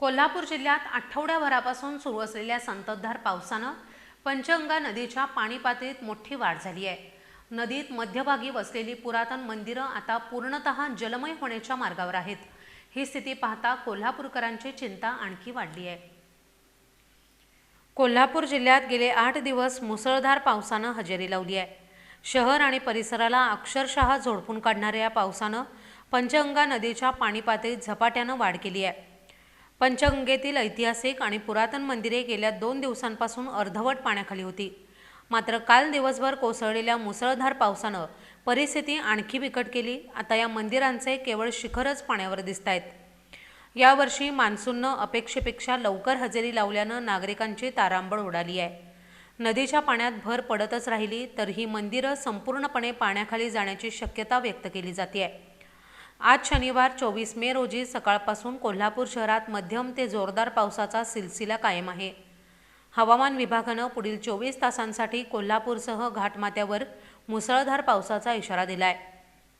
कोल्हापूर जिल्ह्यात आठवड्याभरापासून सुरू असलेल्या संततधार पावसानं पंचगंगा नदीच्या पाणी पातळीत मोठी वाढ झाली आहे. नदीत मध्यभागी वसलेली पुरातन मंदिरं आता पूर्णतः जलमय होण्याच्या मार्गावर आहेत. ही स्थिती पाहता कोल्हापूरकरांची चिंता आणखी वाढली आहे. कोल्हापूर जिल्ह्यात गेले आठ दिवस मुसळधार पावसानं हजेरी लावली आहे. शहर आणि परिसराला अक्षरशः झोडपून काढणाऱ्या या पावसानं पंचगंगा नदीच्या पाणी पातळीत झपाट्यानं वाढ केली आहे. पंचगंगेतील ऐतिहासिक आणि पुरातन मंदिरे गेल्या दोन दिवसांपासून अर्धवट पाण्याखाली होती. मात्र काल दिवसभर कोसळलेल्या मुसळधार पावसानं परिस्थिती आणखी बिकट केली. आता या मंदिरांचे केवळ शिखरच पाण्यावर दिसत आहेत यावर्षी मान्सूननं अपेक्षेपेक्षा लवकर हजेरी लावल्यानं नागरिकांची तारांबळ उडाली आहे. नदीच्या पाण्यात भर पडतच राहिली तर ही मंदिरं संपूर्णपणे पाण्याखाली जाण्याची शक्यता व्यक्त केली जाते आहे आज शनिवार चोवीस मे रोजी सकाळपासून कोल्हापूर शहरात मध्यम ते जोरदार पावसाचा सिलसिला कायम आहे. हवामान विभागानं पुढील चोवीस तासांसाठी कोल्हापूरसह घाटमाथ्यावर मुसळधार पावसाचा इशारा दिलाय.